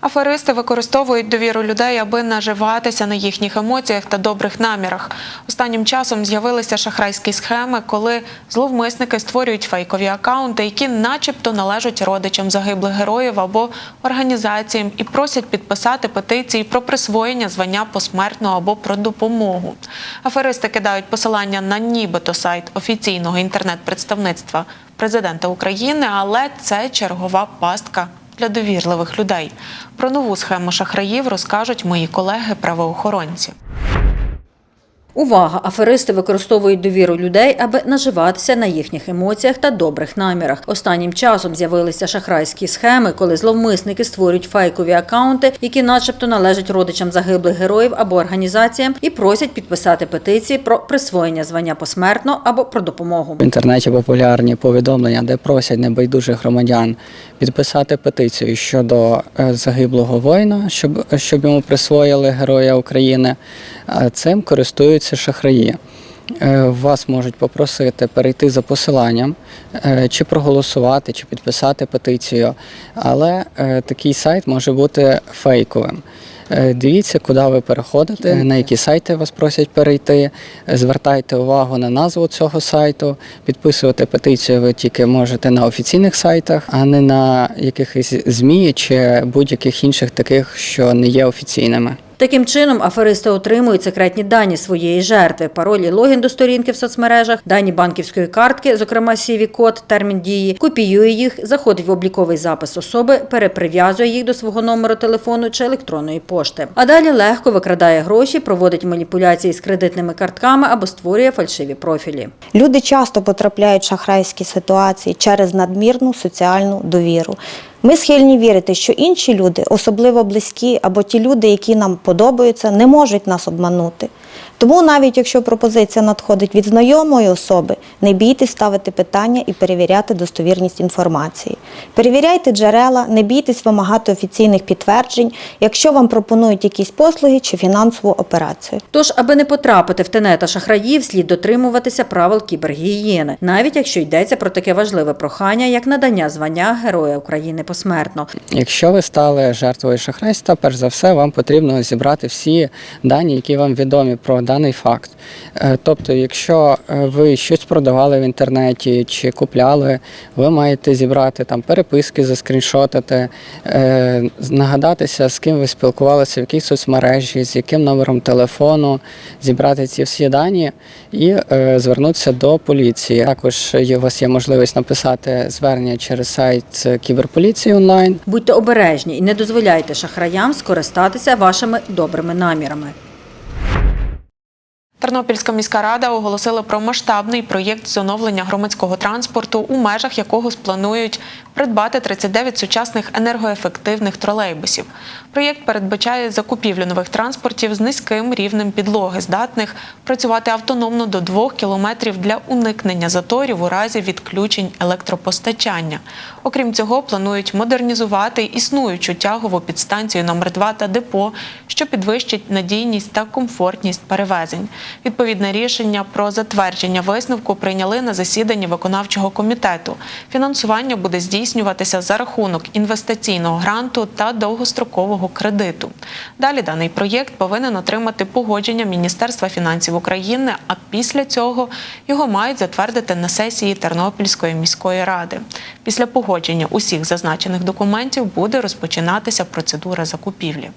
Аферисти використовують довіру людей, аби наживатися на їхніх емоціях та добрих намірах. Останнім часом з'явилися шахрайські схеми, коли зловмисники створюють фейкові акаунти, які, начебто, належать родичам загиблих героїв або організаціям, і просять підписати петиції про присвоєння звання посмертно або про допомогу. Аферисти кидають посилання на нібито сайт офіційного інтернет-представництва президента України, але це чергова пастка для довірливих людей. Про нову схему шахраїв розкажуть мої колеги-правоохоронці. Увага! Аферисти використовують довіру людей, аби наживатися на їхніх емоціях та добрих намірах. Останнім часом з'явилися шахрайські схеми, коли зловмисники створюють фейкові акаунти, які, начебто, належать родичам загиблих героїв або організаціям, і просять підписати петиції про присвоєння звання посмертно або про допомогу. В інтернеті популярні повідомлення, де просять небайдужих громадян підписати петицію щодо е, загиблого воїна, щоб, щоб йому присвоїли Героя України. Цим користуються шахраї. Е, Вас можуть попросити перейти за посиланням, е, чи проголосувати, чи підписати петицію, але е, такий сайт може бути фейковим. Дивіться, куди ви переходите, на які сайти вас просять перейти. Звертайте увагу на назву цього сайту. Підписувати петицію ви тільки можете на офіційних сайтах, а не на якихось ЗМІ чи будь-яких інших таких, що не є офіційними. Таким чином, аферисти отримують секретні дані своєї жертви, пароль і логін до сторінки в соцмережах, дані банківської картки, зокрема cv код термін дії, копіює їх, заходить в обліковий запис особи, переприв'язує їх до свого номеру телефону чи електронної пошти. А далі легко викрадає гроші, проводить маніпуляції з кредитними картками або створює фальшиві профілі. Люди часто потрапляють в шахрайські ситуації через надмірну соціальну довіру. Ми схильні вірити, що інші люди, особливо близькі або ті люди, які нам подобаються, не можуть нас обманути. Тому навіть якщо пропозиція надходить від знайомої особи, не бійтесь ставити питання і перевіряти достовірність інформації. Перевіряйте джерела, не бійтесь вимагати офіційних підтверджень, якщо вам пропонують якісь послуги чи фінансову операцію. Тож, аби не потрапити в тенета шахраїв, слід дотримуватися правил кібергігієни, навіть якщо йдеться про таке важливе прохання, як надання звання Героя України посмертно. Якщо ви стали жертвою шахрайства, перш за все вам потрібно зібрати всі дані, які вам відомі про даний факт. Е, Тобто, якщо е, ви щось продавали в інтернеті чи купляли, ви маєте зібрати там переписки, заскріншотити, е, нагадатися, з ким ви спілкувалися, в якій соцмережі, з яким номером телефону, зібрати ці всі дані і е, звернутися до поліції. Також у вас є можливість написати звернення через сайт кіберполіції онлайн. Будьте обережні і не дозволяйте шахраям скористатися вашими добрими намірами. Тернопільська міська рада оголосила про масштабний проєкт з оновлення громадського транспорту, у межах якого спланують придбати 39 сучасних енергоефективних тролейбусів. Проєкт передбачає закупівлю нових транспортів з низьким рівнем підлоги, здатних працювати автономно до 2 кілометрів для уникнення заторів у разі відключень електропостачання. Окрім цього, планують модернізувати існуючу тягову підстанцію номер 2 та депо, що підвищить надійність та комфортність перевезень. Відповідне рішення про затвердження висновку прийняли на засіданні виконавчого комітету. Фінансування буде здійснюватися за рахунок інвестиційного гранту та довгострокового кредиту. Далі даний проєкт повинен отримати погодження Міністерства фінансів України, а після цього його мають затвердити на сесії Тернопільської міської ради. Після погодження усіх зазначених документів буде розпочинатися процедура закупівлі.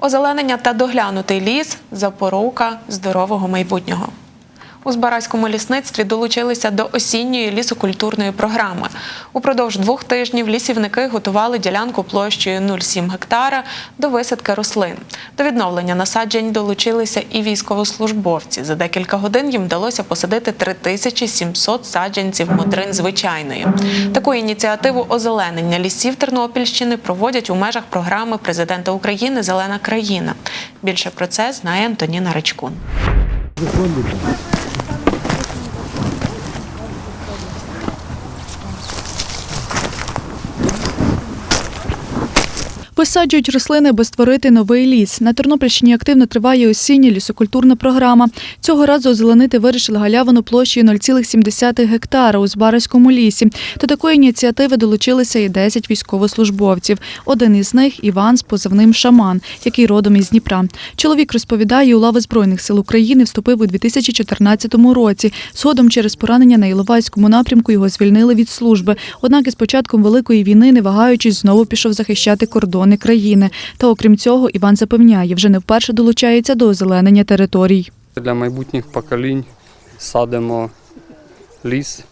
Озеленення та доглянутий ліс запорука здорового майбутнього. У Збаразькому лісництві долучилися до осінньої лісокультурної програми. Упродовж двох тижнів лісівники готували ділянку площею 0,7 гектара до висадки рослин. До відновлення насаджень долучилися і військовослужбовці. За декілька годин їм вдалося посадити 3700 саджанців модрин звичайної. Таку ініціативу озеленення лісів Тернопільщини проводять у межах програми президента України Зелена країна. Більше про це знає Антоніна Речкун. Висаджують рослини, аби створити новий ліс. На Тернопільщині активно триває осіння лісокультурна програма. Цього разу озеленити вирішили галявину площею 0,7 гектара у Збаразькому лісі. До такої ініціативи долучилися і 10 військовослужбовців. Один із них Іван з позивним Шаман, який родом із Дніпра. Чоловік розповідає, у лави Збройних сил України вступив у 2014 році. Згодом через поранення на Іловайському напрямку його звільнили від служби. Однак із початком великої війни, не вагаючись, знову пішов захищати кордони країни. Та окрім цього, Іван запевняє, вже не вперше долучається до озеленення територій. Для майбутніх поколінь садимо ліс,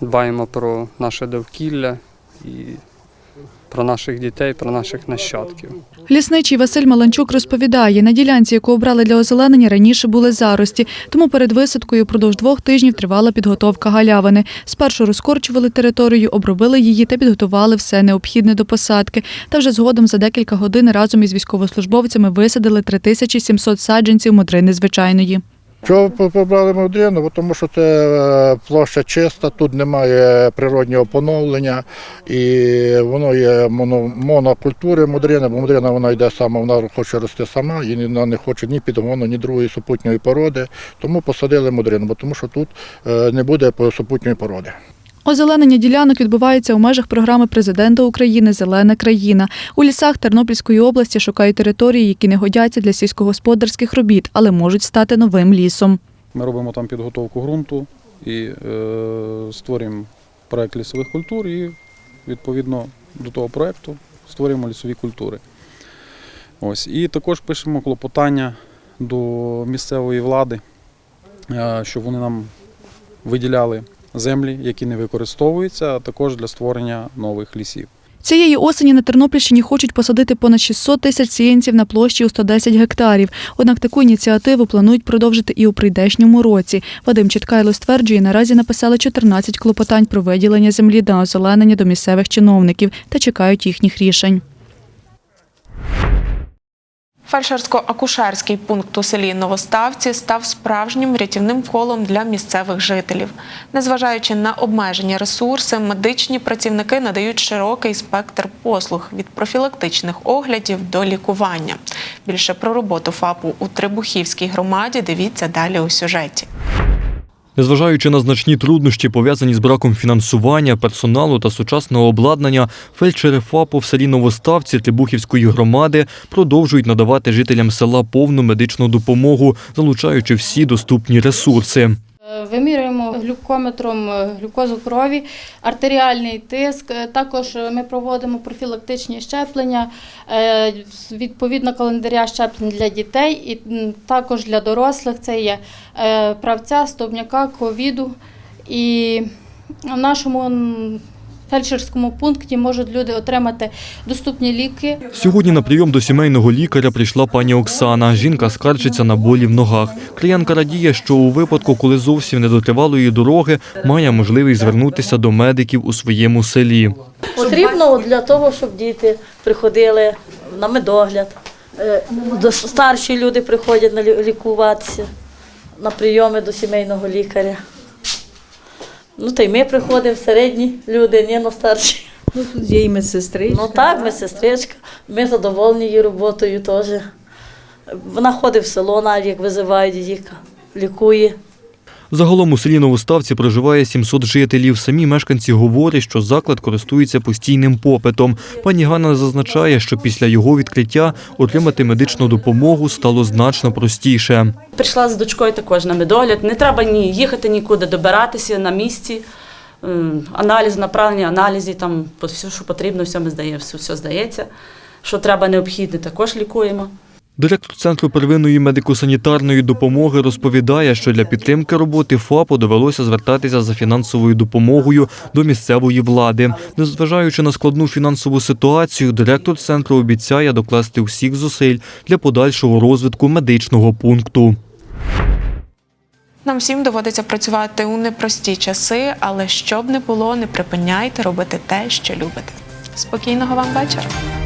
дбаємо про наше довкілля і про наших дітей, про наших нащадків. Лісничий Василь Маланчук розповідає, на ділянці, яку обрали для озеленення, раніше були зарості, тому перед висадкою впродовж двох тижнів тривала підготовка галявини. Спершу розкорчували територію, обробили її та підготували все необхідне до посадки. Та вже згодом за декілька годин разом із військовослужбовцями висадили 3700 саджанців модрини звичайної. Чого по- побрали мудрину? Тому що це е, площа чиста, тут немає природнього поновлення і воно є моно, монокультури мудрини, бо мудрина вона йде сама, вона хоче рости сама, і вона не хоче ні підгону, ні другої супутньої породи. Тому посадили мудрину, бо тому що тут е, не буде супутньої породи. Озеленення ділянок відбувається у межах програми президента України Зелена країна. У лісах Тернопільської області шукають території, які не годяться для сільськогосподарських робіт, але можуть стати новим лісом. Ми робимо там підготовку ґрунту і е, створюємо проект лісових культур і відповідно до того проекту створюємо лісові культури. Ось. І також пишемо клопотання до місцевої влади, е, щоб вони нам виділяли землі, які не використовуються, а також для створення нових лісів. Цієї осені на Тернопільщині хочуть посадити понад 600 тисяч сіянців на площі у 110 гектарів. Однак таку ініціативу планують продовжити і у прийдешньому році. Вадим Чіткайло стверджує, наразі написали 14 клопотань про виділення землі на озеленення до місцевих чиновників та чекають їхніх рішень. Фельдшерсько-акушерський пункт у селі Новоставці став справжнім рятівним колом для місцевих жителів. Незважаючи на обмежені ресурси, медичні працівники надають широкий спектр послуг від профілактичних оглядів до лікування. Більше про роботу ФАПу у Трибухівській громаді дивіться далі у сюжеті. Незважаючи на значні труднощі, пов'язані з браком фінансування, персоналу та сучасного обладнання, фельдшери ФАПу в селі Новоставці Тибухівської громади продовжують надавати жителям села повну медичну допомогу, залучаючи всі доступні ресурси. Е, Вимірюємо глюкометром е, глюкозу крові, артеріальний тиск. Е, Також ми проводимо профілактичні щеплення, відповідно календаря щеплень для дітей і також для дорослих. Це є правця, стовбняка, ковіду. І в нашому фельдшерському пункті можуть люди отримати доступні ліки. Сьогодні на прийом до сімейного лікаря прийшла пані Оксана. Жінка скаржиться на болі в ногах. Клієнтка радіє, що у випадку, коли зовсім не дотривалої дороги, має можливість звернутися до медиків у своєму селі. Потрібно для того, щоб діти приходили на медогляд. Е, Старші люди приходять на лікуватися на прийоми до сімейного лікаря. Ну, та й ми приходимо, середні люди, ні, ну старші. Ну, тут є і медсестричка. Ну так, ми сестричка, ми задоволені її роботою теж. Вона ходить в село, навіть як визивають її, лікує. Загалом у селі Новоставці проживає 700 жителів. Самі мешканці говорять, що заклад користується постійним попитом. Пані Ганна зазначає, що після його відкриття отримати медичну допомогу стало значно простіше. Прийшла з дочкою також на медогляд. Не треба ні їхати нікуди, добиратися на місці. Аналіз, направлення, аналізі, там все, що потрібно, все ми здаємо, все, все здається. Що треба необхідне, також лікуємо. Директор центру первинної медико-санітарної допомоги розповідає, що для підтримки роботи ФАПу довелося звертатися за фінансовою допомогою до місцевої влади. Незважаючи на складну фінансову ситуацію, директор центру обіцяє докласти всіх зусиль для подальшого розвитку медичного пункту. Нам всім доводиться працювати у непрості часи, але щоб не було, не припиняйте робити те, що любите. Спокійного вам вечора!